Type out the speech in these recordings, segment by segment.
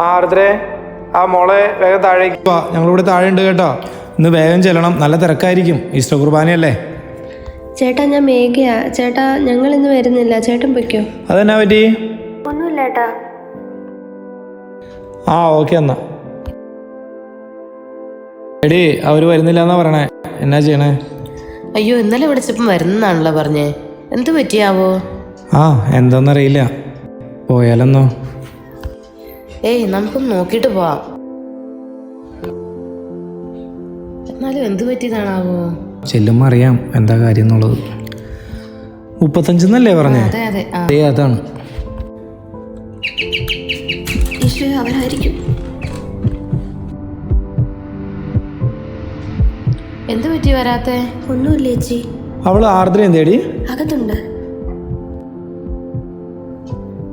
ആ ആർദ്രേ ആ മോളെ വേഗം താഴേക്ക്. വാ ഞങ്ങളിവിടെ താഴെ ഉണ്ട് കേട്ടോ. ഇന്ന് വേഗം ചെല്ലണം. നല്ല തിരക്കായിരിക്കും. ഈസ്റ്റർ കുർബാനയല്ലേ? ചേട്ടാ ഞാൻ മേഘയാ. ചേട്ടാ ഞങ്ങൾ ഇന്ന് വരുന്നില്ല. ചേട്ടൻ പൊയ്ക്കോ. അതെന്നാ പറ്റി? ഒന്നുമില്ല ഏട്ടാ ആ ഓക്കെ എന്നാ. എടി അവർ വരുന്നില്ല എന്നാ പറയണേ. എന്നാ ചെയ്യണേ? അയ്യോ ഇന്നലെ വിളിച്ചപ്പം വരുന്നതാണല്ലോ പറഞ്ഞേ. എന്ത് പറ്റിയാവോ? ആ എന്താന്നറിയില്ല. പോയാലെന്നോ? ഏയ് നമുക്കൊന്ന് നോക്കിയിട്ട് പോവാം. എന്നാലും എന്ത് പറ്റിയതാണാവോ? ചെല്ലുമ്പോൾ അറിയാം എന്താ കാര്യം എന്നുള്ളത് മുപ്പത്തഞ്ചെന്നല്ലേ പറഞ്ഞേ? അതെ അതെ ആ. അതേ അതാണ്. ഈശോ അവരായിരിക്കും. എന്ത് പറ്റി വരാത്തേ? ഒന്നുമില്ല ചേച്ചി. അവൾ ആർദ്രയും തേടി അകത്തുണ്ട്.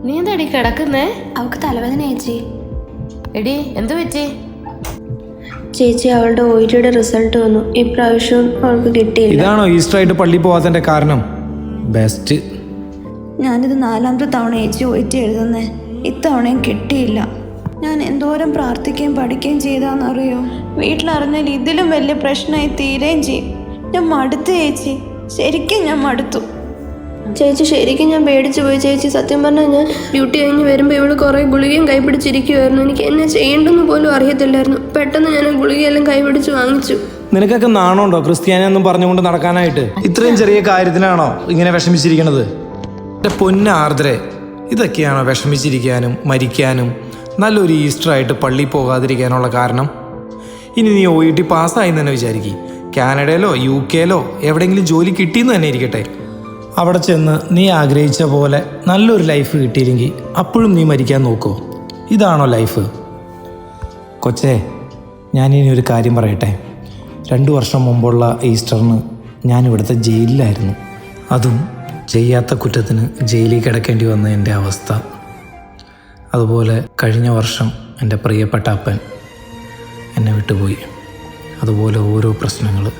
നീ എന്താടി കിടക്കുന്നേ? അവൾക്ക് തലവേദന ചേച്ചി. എടി എന്ത് പറ്റി? ചേച്ചി അവളുടെ ഒ റിസൾട്ട് വന്നു. ഇപ്രാവശ്യം അവൾക്ക് കിട്ടിയില്ല. ഇതാണോ ഈസ്റ്റർ ആയിട്ട് പള്ളി പോവാത്തതിന്റെ കാരണം? ബെസ്റ്റ് ഞാനിത് നാലാമത്തെ തവണ ചേച്ചി ഒയിറ്റ് എഴുതുന്നേ. ഇത്തവണയും കിട്ടിയില്ല. ഞാൻ എന്തോരം പ്രാർത്ഥിക്കുകയും പഠിക്കുകയും ചെയ്താന്നറിയോ വീട്ടിലറിഞ്ഞാൽ ഇതിലും വലിയ പ്രശ്നമായി തീരുകയും ചെയ്യും. ഞാൻ മടുത്തു ചേച്ചി. ശരിക്കും ഞാൻ മടുത്തു. ചേച്ചി ശരിക്കും ഞാൻ പേടിച്ചു പോയി. ചേച്ചി സത്യം പറഞ്ഞാൽ ഞാൻ ഡ്യൂട്ടി കഴിഞ്ഞ് വരുമ്പോൾ ഇവൾ കുറേ ഗുളികയും കൈപിടിച്ചിരിക്കുമായിരുന്നു എനിക്ക് എന്നെ ചെയ്യേണ്ടെന്ന് പോലും അറിയത്തില്ലായിരുന്നു. പെട്ടെന്ന് ഞാൻ ഗുളികയെല്ലാം കൈപിടിച്ച് വാങ്ങിച്ചു. നിനക്കൊക്കെ നാണമുണ്ടോ ക്രിസ്ത്യാനിയെന്നും പറഞ്ഞുകൊണ്ട് നടക്കാനായിട്ട്? ഇത്രയും ചെറിയ കാര്യത്തിനാണോ ഇങ്ങനെ വിഷമിച്ചിരിക്കണത്? എന്റെ പൊന്ന ആർദ്രെ ഇതൊക്കെയാണോ വിഷമിച്ചിരിക്കാനും മരിക്കാനും നല്ലൊരു ഈസ്റ്റർ ആയിട്ട് പള്ളി പോകാതിരിക്കാനുള്ള കാരണം? ഇനി നീ ഒ ഇ ടി പാസ്സായി തന്നെ വിചാരിക്കും. കാനഡയിലോ യു കെയിലോ എവിടെയെങ്കിലും ജോലി കിട്ടിയെന്ന് തന്നെ ഇരിക്കട്ടെ. അവിടെ ചെന്ന് നീ ആഗ്രഹിച്ച പോലെ നല്ലൊരു ലൈഫ് കിട്ടിയില്ലെങ്കിൽ അപ്പോഴും നീ മരിക്കാൻ നോക്കുമോ ഇതാണോ ലൈഫ് കൊച്ചേ ഞാനിനി ഒരു കാര്യം പറയട്ടെ. രണ്ടു വർഷം മുമ്പുള്ള ഈസ്റ്ററിന് ഞാൻ ഇവിടുത്തെ ജയിലിലായിരുന്നു. അതും ചെയ്യാത്ത കുറ്റത്തിന് ജയിലിൽ കിടക്കേണ്ടി വന്ന എന്റെ അവസ്ഥ. അതുപോലെ കഴിഞ്ഞ വർഷം എന്റെ പ്രിയപ്പെട്ട അപ്പൻ എന്നെ വിട്ടുപോയി. അതുപോലെ ഓരോ പ്രശ്നങ്ങൾ.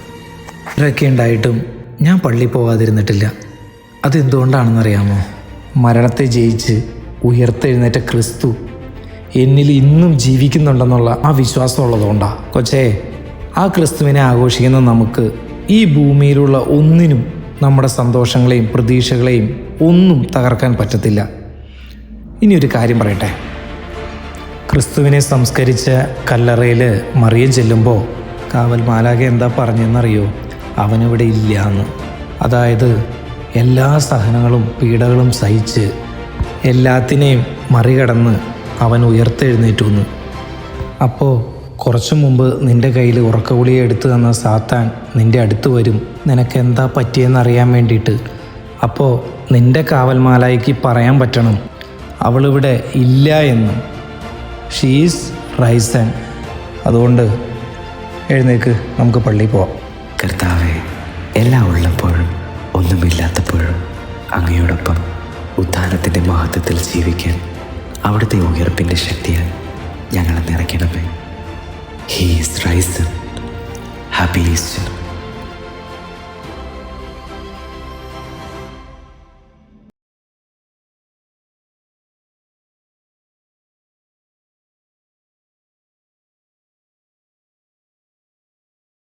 ഇതൊക്കെ ഉണ്ടായിട്ടും ഞാൻ പള്ളി പോകാതിരുന്നിട്ടില്ല അതെന്തുകൊണ്ടാണെന്നറിയാമോ? മരണത്തെ ജയിച്ച് ഉയർത്തെഴുന്നേറ്റ ക്രിസ്തു എന്നിൽ ഇന്നും ജീവിക്കുന്നുണ്ടെന്നുള്ള ആ വിശ്വാസം ഉള്ളതുകൊണ്ടാ. കൊച്ചേ ആ ക്രിസ്തുവിനെ ആഘോഷിക്കുന്ന നമുക്ക് ഈ ഭൂമിയിലുള്ള ഒന്നിനും നമ്മുടെ സന്തോഷങ്ങളെയും പ്രതീക്ഷകളെയും ഒന്നും തകർക്കാൻ പറ്റത്തില്ല. ഇനി ഒരു കാര്യം പറയട്ടെ. ക്രിസ്തുവിനെ സംസ്കരിച്ച കല്ലറയിൽ മറിയം ചെല്ലുമ്പോൾ കാവൽ മാലാഖ എന്താ പറഞ്ഞെന്നറിയോ? അവനിവിടെ ഇല്ല എന്ന് അതായത് എല്ലാ സഹനങ്ങളും പീഡകളും സഹിച്ച് എല്ലാത്തിനെയും മറികടന്ന് അവൻ ഉയർത്തെഴുന്നേറ്റു വന്നു. അപ്പോൾ കുറച്ചു മുമ്പ് നിന്റെ കയ്യിൽ ഉറക്കഗുളിയെ എടുത്തു തന്ന സാത്താൻ നിന്റെ അടുത്ത് വരും. നിനക്ക് എന്താ പറ്റിയെന്ന് അറിയാൻ വേണ്ടിയിട്ട്. അപ്പോൾ നിന്റെ കാവൽമാലായിക്ക് പറയാൻ പറ്റണം. അവളിവിടെ ഇല്ല എന്നും. ഷീസ് റൈസൻ അതുകൊണ്ട് എഴുന്നേക്ക് നമുക്ക് പള്ളിയിൽ പോവാം. കർത്താവേ എല്ലാം ഉള്ളപ്പോഴും ഒന്നുമില്ലാത്തപ്പോഴും അങ്ങയോടൊപ്പം ഉത്ഥാനത്തിന്റെ മഹത്വത്തിൽ ജീവിക്കാൻ അവിടുത്തെ ഉയർപ്പിന്റെ ശക്തിയാൽ ഞങ്ങളെ നിറയ്ക്കണമേ. He's risen. Happy Easter.